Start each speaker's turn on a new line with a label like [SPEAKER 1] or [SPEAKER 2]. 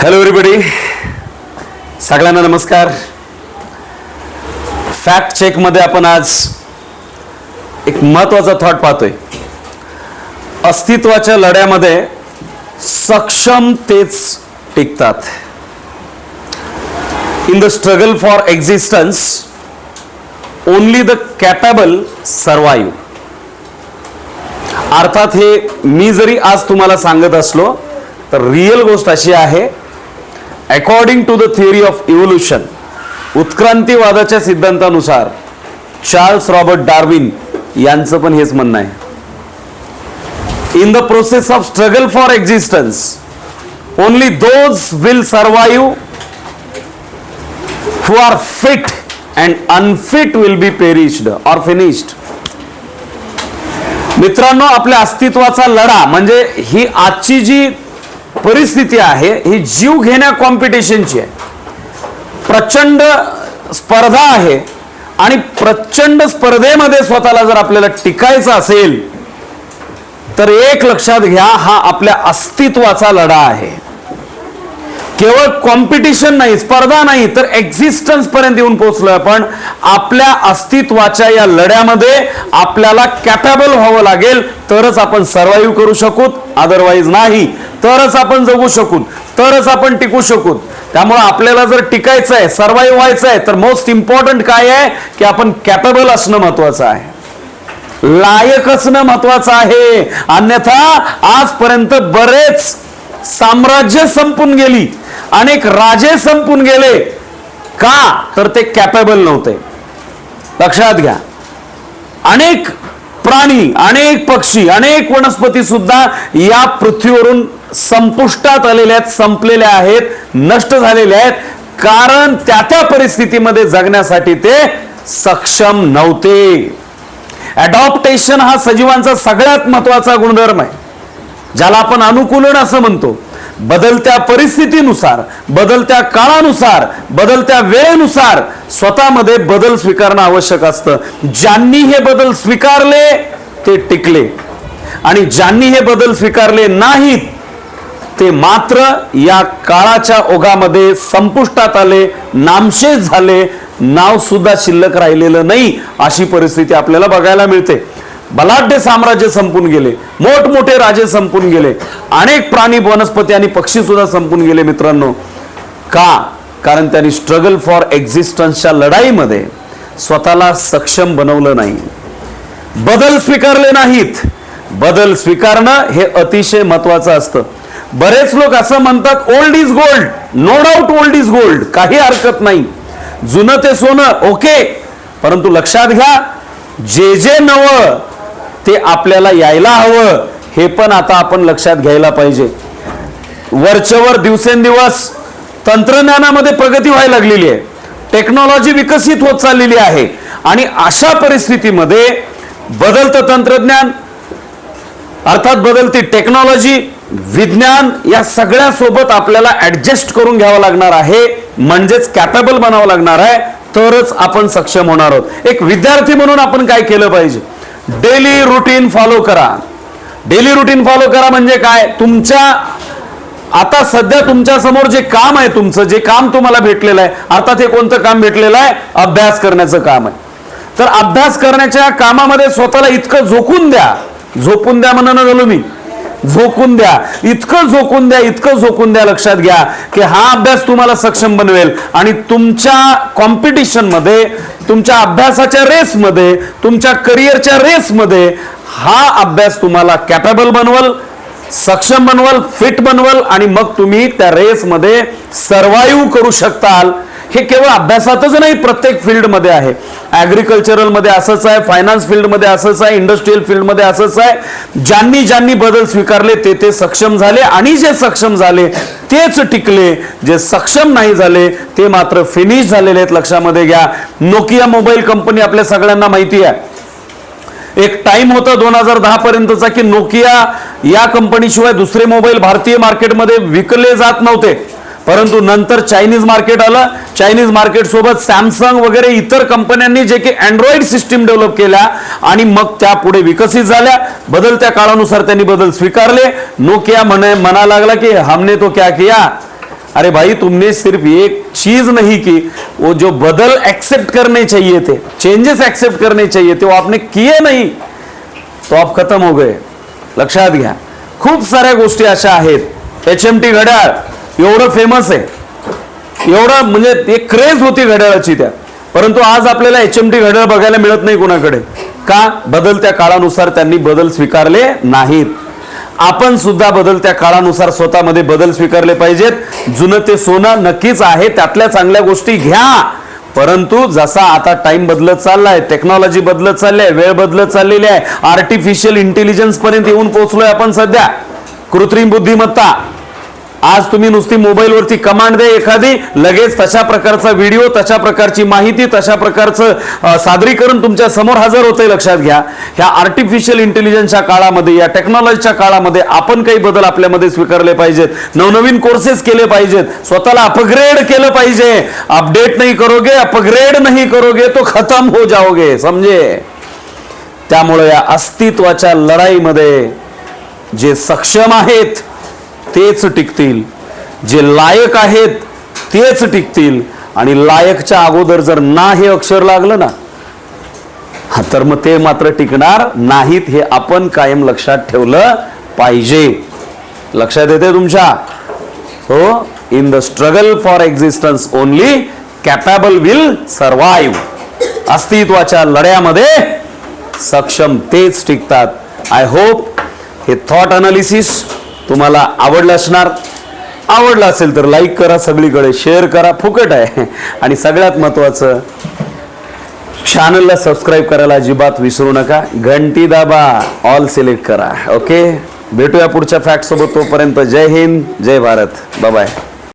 [SPEAKER 1] Hello everybody सगळ्यांना नमस्कार. Fact चेकमध्ये आपण आज एक महत्त्वाचा थॉट पाहतोय. अस्तित्वाच्या लढ्यामध्ये सक्षम तेच टिकतात. In the struggle for existence only the capable survive अर्थात हे मी जरी आज तुम्हाला सांगत असलो तर रिअल गोष्ट अशी आहे according to the theory of evolution उत्क्रांतीवादाच्या सिद्धांतानुसार चार्ल्स रॉबर्ट डार्विन यांचं पण हेच म्हणणं आहे. In the process of struggle for existence only those will survive who are fit and unfit will be perished or finished मित्रांनो आपल्या अस्तित्वाचा लढा म्हणजे ही आजची जी परिस्थिती आहे ही जीव घेण्या कॉम्पिटिशनची आहे. प्रचंड स्पर्धा आहे आणि प्रचंड स्पर्धेमध्ये स्वतःला जर आपल्याला टिकायचं असेल तर एक लक्षात घ्या हा आपल्या अस्तित्वाचा लढा आहे. केवळ कॉम्पिटिशन नाही स्पर्धा नाही तर एक्झिस्टन्स पर्यंत येऊन पोहोचलोय. आपण आपल्या अस्तित्वाच्या या लढ्यामध्ये आपल्याला कॅपेबल व्हावं लागेल तरच आपण सर्वाईव्ह करू शकू अदरवाईज नाही. तरच आपण जगू शकू तरच आपण टिकू शकू त्यामुळे आपल्याला जर टिकायचं आहे सर्वाईव्ह व्हायचं आहे तर मोस्ट इम्पॉर्टंट काय आहे? की आपण कॅपेबल असणं महत्वाचं आहे. लायक असणं महत्वाचं आहे. अन्यथा आजपर्यंत बरेच साम्राज्य संपून गेली. अनेक राजे संपून गेले. का? तर ते कॅपेबल नव्हते. लक्षात घ्या. अनेक प्राणी अनेक पक्षी अनेक वनस्पती सुद्धा या पृथ्वीवरून संपुष्टात आलेल्या आहेत संपलेल्या आहेत नष्ट झालेल्या आहेत. कारण त्या त्या परिस्थितीमध्ये जगण्यासाठी ते सक्षम नव्हते. अडॉप्टेशन हा सजीवांचा सगळ्यात महत्त्वाचा गुणधर्म आहे. ज्याला आपण अनुकूलन असं म्हणतो. बदलत्या परिस्थितीनुसार बदलत्या काळानुसार बदलत्या वेळेनुसार स्वतःमध्ये बदल स्वीकारणं आवश्यक असतं. ज्यांनी हे बदल स्वीकारले ते टिकले. आणि ज्यांनी हे बदल स्वीकारले नाहीत ते मात्र या काळाच्या ओघामध्ये संपुष्टात आले नामशेष झाले नाव सुद्धा शिल्लक राहिलेलं नाही अशी परिस्थिती आपल्याला बघायला मिळते. बलाढ्य साम्राज्य संपून गेले मोठमोठे राजे संपून गेले अनेक प्राणी वनस्पती आणि पक्षी सुद्धा संपून गेले मित्रांनो. का? कारण त्यांनी स्ट्रगल फॉर एक्झिस्टन्सच्या लढाईमध्ये स्वतःला सक्षम बनवलं नाही. बदल स्वीकारले नाहीत. बदल स्वीकारणं हे अतिशय महत्वाचं असतं. बरेच लोक असं म्हणतात old is gold no doubt old is gold काही हरकत नाही. जुनं ते सोनं ओके परंतु लक्षात घ्या जे जे नवं ते आपल्याला यायला हवं हे पण आता आपण लक्षात घ्यायला पाहिजे. वरचेवर दिवसेंदिवस तंत्रज्ञानामध्ये प्रगती व्हायला लागलेली आहे. टेक्नॉलॉजी विकसित होत चाललेली आहे. आणि अशा परिस्थितीमध्ये बदलतं तंत्रज्ञान अर्थात बदलती टेक्नॉलॉजी विज्ञान या सगळ्या सोबत आपल्याला ऍडजस्ट करून घ्यावं लागणार आहे म्हणजेच कॅपेबल बनावं लागणार आहे तरच आपण सक्षम होणार आहोत. एक विद्यार्थी म्हणून आपण काय केलं पाहिजे? डेली रुटीन फॉलो करा. डेली रुटीन फॉलो करा म्हणजे काय? तुमच्या आता सध्या तुमच्यासमोर जे काम आहे तुमचं जे काम तुम्हाला भेटलेलं आहे अर्थात हे कोणतं काम भेटलेलं आहे? अभ्यास करण्याचं काम आहे. तर अभ्यास करण्याच्या कामामध्ये स्वतःला इतकं झोकून द्या. झोपून द्या म्हणणं झालो मी. झोकून द्या. इतकं झोकून द्या इतकं झोकून द्या लक्षात घ्या की हा अभ्यास तुम्हाला सक्षम बनवेल. आणि तुमच्या कॉम्पिटिशनमध्ये तुमच्या अभ्यासाच्या रेसमध्ये तुमच्या करिअरच्या रेसमध्ये हा अभ्यास तुम्हाला कॅपेबल बनवल सक्षम बनवल फिट बनवल आणि मग तुम्ही त्या रेसमध्ये सर्वाईव्ह करू शकताल. हे केवळ अभ्यासातच नाही प्रत्येक फील्डमध्ये आहे. ॲग्रिकल्चरलमध्ये असंच आहे फायनान्स फील्डमध्ये असंच आहे इंडस्ट्रीयल फील्डमध्ये असंच आहे. ज्यांनी ज्यांनी बदल स्वीकारले ते ते सक्षम झाले आणि जे सक्षम झाले तेच टिकले. जे सक्षम नाही झाले ते मात्र फिनिश झालेले आहेत लक्षामध्ये घ्या. नोकिया मोबाईल कंपनी आपल्या सगळ्यांना माहिती आहे. एक टाइम होता दोन हजार दहा पर्यंतचा की नोकिया या कंपनीशिवाय दुसरे मोबाईल भारतीय मार्केटमध्ये विकले जात नव्हते. परंतु नंतर चायनीज मार्केट आलं. चायनीज मार्केट सोबत सॅमसंग वगैरे इतर कंपन्यांनी जे की अँड्रॉइड सिस्टीम डेव्हलप केल्या आणि मग त्या पुढे विकसित झाल्या. बदलत्या काळानुसार त्यांनी बदल स्वीकारले. नोकिया म्हणे म्हणा लागला की हमने तो क्या किया? अरे भाई तुमने सिर्फ एक चीज नहीं की. वो जो बदल एक्सेप्ट करने चाहिए थे चेंजेस एक्सेप्ट करने चाहिए थे वो आपने किए नहीं. तो आप खत्म हो गए. लक्षात घ्या. खूप साऱ्या गोष्टी अशा आहेत. एच एम टी घड्याळ. एवढं फेमस आहे. एवढं म्हणजे एक क्रेज होती घड्याळाची त्या. परंतु आज आपल्याला एच एम टी घड्याळ बघायला मिळत नाही कोणाकडे. का? बदलत्या काळानुसार त्यांनी बदल स्वीकारले नाहीत. आपण सुद्धा बदलत्या काळानुसार स्वतःमध्ये बदल स्वीकारले पाहिजेत. जुनं ते सोनं नक्कीच आहे त्यातल्या चांगल्या गोष्टी घ्या. परंतु जसा आता टाइम बदलत चाललाय टेक्नॉलॉजी बदलत चालली आहे वेळ बदलत चाललेली आहे आर्टिफिशियल इंटेलिजन्स पर्यंत येऊन पोहोचलोय आपण सध्या. कृत्रिम बुद्धिमत्ता. आज तुम्ही नुसती मोबाईलवरती कमांड द्या एखादी लगेच तशा प्रकारचा व्हिडिओ तशा प्रकारची माहिती तशा प्रकारचं सादरीकरण तुमच्यासमोर हजर होतंय लक्षात घ्या. ह्या आर्टिफिशियल इंटेलिजन्सच्या काळामध्ये या टेक्नॉलॉजीच्या काळामध्ये आपण काही बदल आपल्यामध्ये स्वीकारले पाहिजेत. नवनवीन कोर्सेस केले पाहिजेत. स्वतःला अपग्रेड केलं पाहिजे. अपडेट नाही करोगे अपग्रेड नाही करोगे तो खतम हो जाओगे. समजे त्यामुळे या अस्तित्वाच्या लढाईमध्ये जे सक्षम आहेत तेच टिकतील. जे लायक आहेत तेच टिकतील. आणि लायकच्या अगोदर जर ना हे अक्षर लागलं ना हा तर मग ते मात्र टिकणार नाहीत हे आपण कायम लक्षात ठेवलं पाहिजे. लक्षात येते तुमच्या? हो in the struggle for existence only capable will survive अस्तित्वाच्या लढ्यामध्ये सक्षम तेच टिकतात. आय होप हे थॉट अनालिसिस तुम्हाला आवडलं असणार. आवडलं असेल तर लाईक करा सगळीकडे शेअर करा. फुकट आहे. आणि सगळ्यात महत्त्वाचं चॅनलला सबस्क्राईब करायला अजिबात विसरू नका. घंटी दाबा ऑल सिलेक्ट करा. ओके भेटूया पुढच्या फॅक्टसोबत तोपर्यंत. जय हिंद जय भारत. बाय